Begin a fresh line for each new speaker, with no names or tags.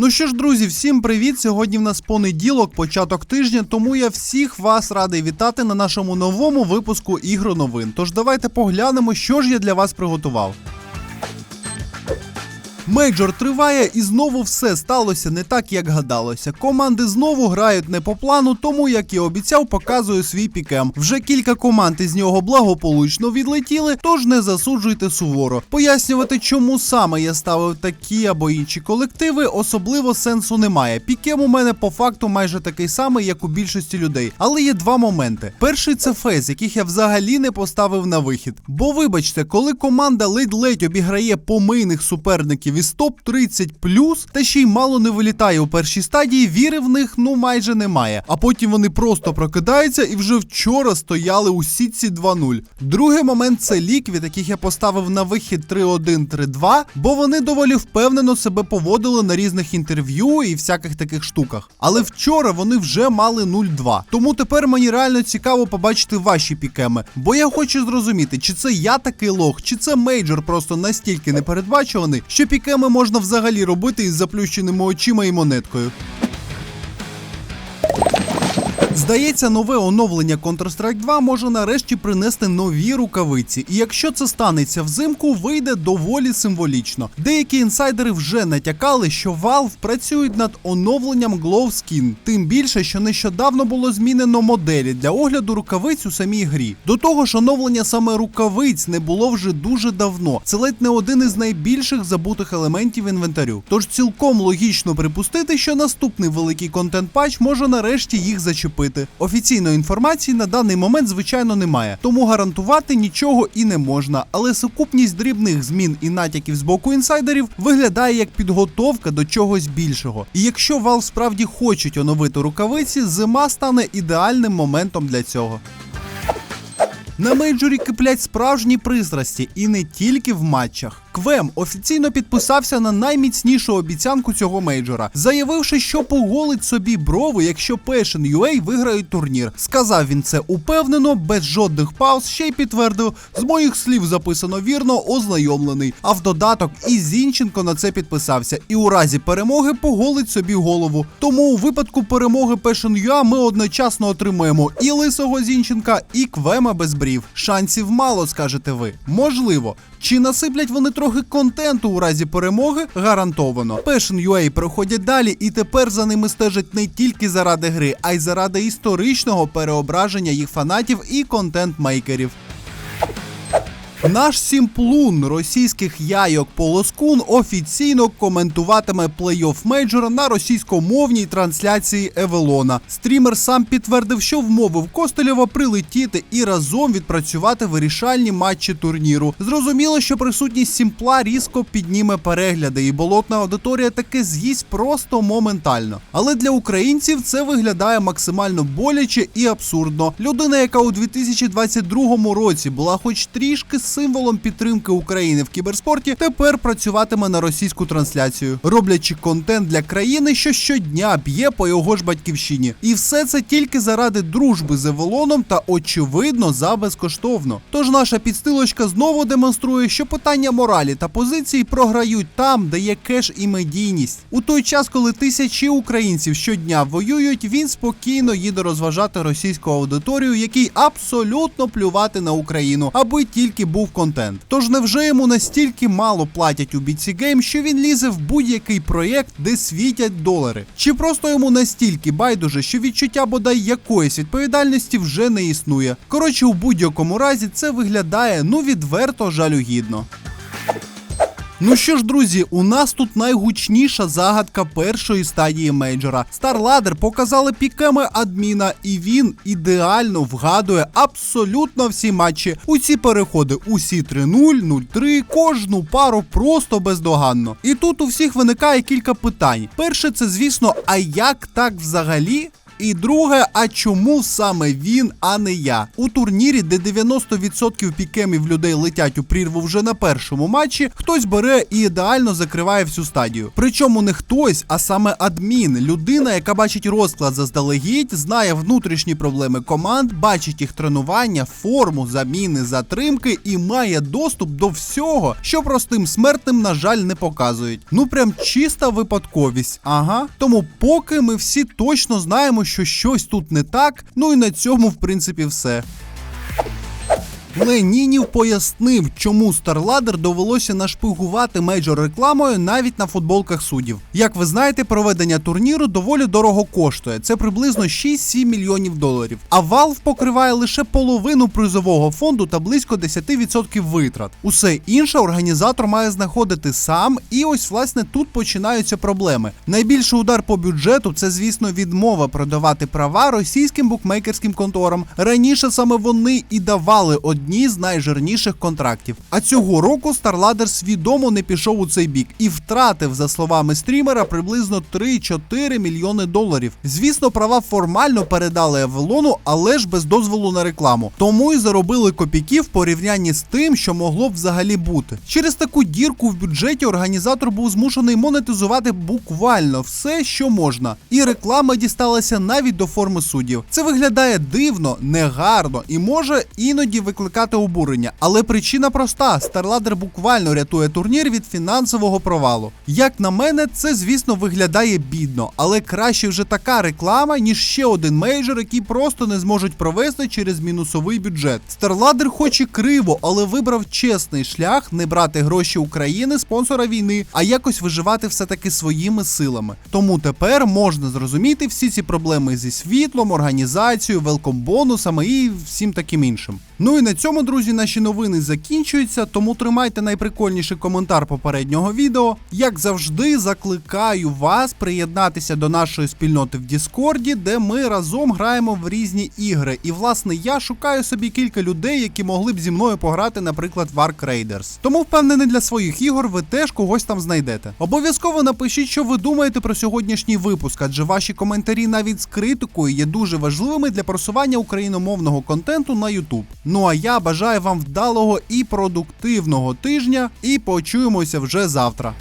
Ну що ж, друзі, всім привіт! Сьогодні в нас понеділок, початок тижня, тому я всіх вас радий вітати на нашому новому випуску ігро новин. Тож давайте поглянемо, що ж я для вас приготував. Мейджор триває і знову все сталося не так, як гадалося. Команди знову грають не по плану, тому як і обіцяв, показую свій пікем. Вже кілька команд із нього благополучно відлетіли, тож не засуджуйте суворо. Пояснювати, чому саме я ставив такі або інші колективи, особливо сенсу немає. Пікем у мене по факту майже такий самий, як у більшості людей. Але є два моменти. Перший це фейс, яких я взагалі не поставив на вихід. Бо вибачте, коли команда ледь-ледь обіграє помийних суперників із топ 30 та ще й мало не вилітає у першій стадії, віри в них ну майже немає. А потім вони просто прокидаються і вже вчора стояли у сітці 2-0. Другий момент це ліквід, яких я поставив на вихід 3-1-3-2, бо вони доволі впевнено себе поводили на різних інтерв'ю і всяких таких штуках. Але вчора вони вже мали 0-2. Тому тепер мені реально цікаво побачити ваші пікеми. Бо я хочу зрозуміти, чи це я такий лох, чи це мейджор просто настільки непередбачуваний, що пікеми можна взагалі робити із заплющеними очима і монеткою. Здається, нове оновлення Counter-Strike 2 може нарешті принести нові рукавиці, і якщо це станеться взимку, вийде доволі символічно. Деякі інсайдери вже натякали, що Valve працюють над оновленням Glow Skin, тим більше, що нещодавно було змінено моделі для огляду рукавиць у самій грі. До того ж, оновлення саме рукавиць не було вже дуже давно. Це ледь не один із найбільших забутих елементів інвентарю. Тож цілком логічно припустити, що наступний великий контент-патч може нарешті їх зачепити. Офіційної інформації на даний момент, звичайно, немає, тому гарантувати нічого і не можна. Але сукупність дрібних змін і натяків з боку інсайдерів виглядає як підготовка до чогось більшого. І якщо Valve справді хочуть оновити рукавиці, зима стане ідеальним моментом для цього. На мейджорі киплять справжні пристрасті і не тільки в матчах. Квем офіційно підписався на найміцнішу обіцянку цього мейджора, заявивши, що поголить собі брови, якщо Passion UA виграють турнір. Сказав він це упевнено, без жодних пауз, ще й підтвердив, з моїх слів записано вірно, ознайомлений. А в додаток і Зінченко на це підписався, і у разі перемоги поголить собі голову. Тому у випадку перемоги Passion UA ми одночасно отримуємо і лисого Зінченка, і Квема без брів. Шансів мало, скажете ви. Можливо. Чи насиплять вони трохи контенту у разі перемоги? Гарантовано. Passion UA проходять далі, і тепер за ними стежать не тільки заради гри, а й заради історичного переображення їх фанатів і контент-мейкерів. Наш сімплун російських яйок Полоскун офіційно коментуватиме плей-офф мейджора на російськомовній трансляції Евелона. Стрімер сам підтвердив, що вмовив Костелєва прилетіти і разом відпрацювати вирішальні матчі турніру. Зрозуміло, що присутність сімпла різко підніме перегляди, і болотна аудиторія таки з'їсть просто моментально. Але для українців це виглядає максимально боляче і абсурдно. Людина, яка у 2022 році була хоч трішки символом підтримки України в кіберспорті, тепер працюватиме на російську трансляцію, роблячи контент для країни, що щодня б'є по його ж батьківщині. І все це тільки заради дружби з Евелоном та очевидно за безкоштовно. Тож наша підстилочка знову демонструє, що питання моралі та позиції програють там, де є кеш і медійність. У той час, коли тисячі українців щодня воюють, він спокійно їде розважати російську аудиторію, якій абсолютно плювати на Україну, аби тільки був контент. Тож невже йому настільки мало платять у BC Game, що він лізе в будь-який проєкт, де світять долари? Чи просто йому настільки байдуже, що відчуття бодай якоїсь відповідальності вже не існує? Коротше, у будь-якому разі це виглядає ну відверто жалюгідно. Ну що ж, друзі, у нас тут найгучніша загадка першої стадії мейджора. StarLadder показали піками адміна, і він ідеально вгадує абсолютно всі матчі. Усі переходи, усі 3-0, 0-3, кожну пару просто бездоганно. І тут у всіх виникає кілька питань. Перше, це звісно, а як так взагалі? І друге, а чому саме він, а не я? У турнірі, де 90% пікемів людей летять у прірву вже на першому матчі, хтось бере і ідеально закриває всю стадію. Причому не хтось, а саме адмін, людина, яка бачить розклад заздалегідь, знає внутрішні проблеми команд, бачить їх тренування, форму, заміни, затримки і має доступ до всього, що простим смертним, на жаль, не показують. Ну прям чиста випадковість. Ага. Тому поки ми всі точно знаємо, що щось тут не так. Ну і на цьому, в принципі, все. Ленінів пояснив, чому StarLadder довелося нашпигувати мейджор рекламою навіть на футболках суддів. Як ви знаєте, проведення турніру доволі дорого коштує. Це приблизно 6-7 мільйонів доларів. А Valve покриває лише половину призового фонду та близько 10% витрат. Усе інше організатор має знаходити сам, і ось власне тут починаються проблеми. Найбільший удар по бюджету це, звісно, відмова продавати права російським букмекерським конторам. Раніше саме вони і давали одні з найжирніших контрактів. А цього року StarLadder свідомо не пішов у цей бік і втратив, за словами стрімера, приблизно 3-4 мільйони доларів. Звісно, права формально передали Евелону, але ж без дозволу на рекламу. Тому і заробили копійки в порівнянні з тим, що могло б взагалі бути. Через таку дірку в бюджеті організатор був змушений монетизувати буквально все, що можна. І реклама дісталася навіть до форми суддів. Це виглядає дивно, негарно і може іноді викликати обурення. Але причина проста: StarLadder буквально рятує турнір від фінансового провалу. Як на мене, це звісно виглядає бідно, але краще вже така реклама, ніж ще один мейджор, який просто не зможуть провести через мінусовий бюджет. StarLadder хоч і криво, але вибрав чесний шлях не брати гроші України, спонсора війни, а якось виживати все таки своїми силами. Тому тепер можна зрозуміти всі ці проблеми зі світлом, організацією, велком-бонусами і всім таким іншим. Ну і на цьому, друзі, наші новини закінчуються, тому тримайте найприкольніший коментар попереднього відео. Як завжди, закликаю вас приєднатися до нашої спільноти в Діскорді, де ми разом граємо в різні ігри. І власне я шукаю собі кілька людей, які могли б зі мною пограти, наприклад, в Ark Raiders. Тому впевнений для своїх ігор ви теж когось там знайдете. Обов'язково напишіть, що ви думаєте про сьогоднішній випуск, адже ваші коментарі навіть з критикою є дуже важливими для просування україномовного контенту на YouTube. Ну а я бажаю вам вдалого і продуктивного тижня, і почуємося вже завтра.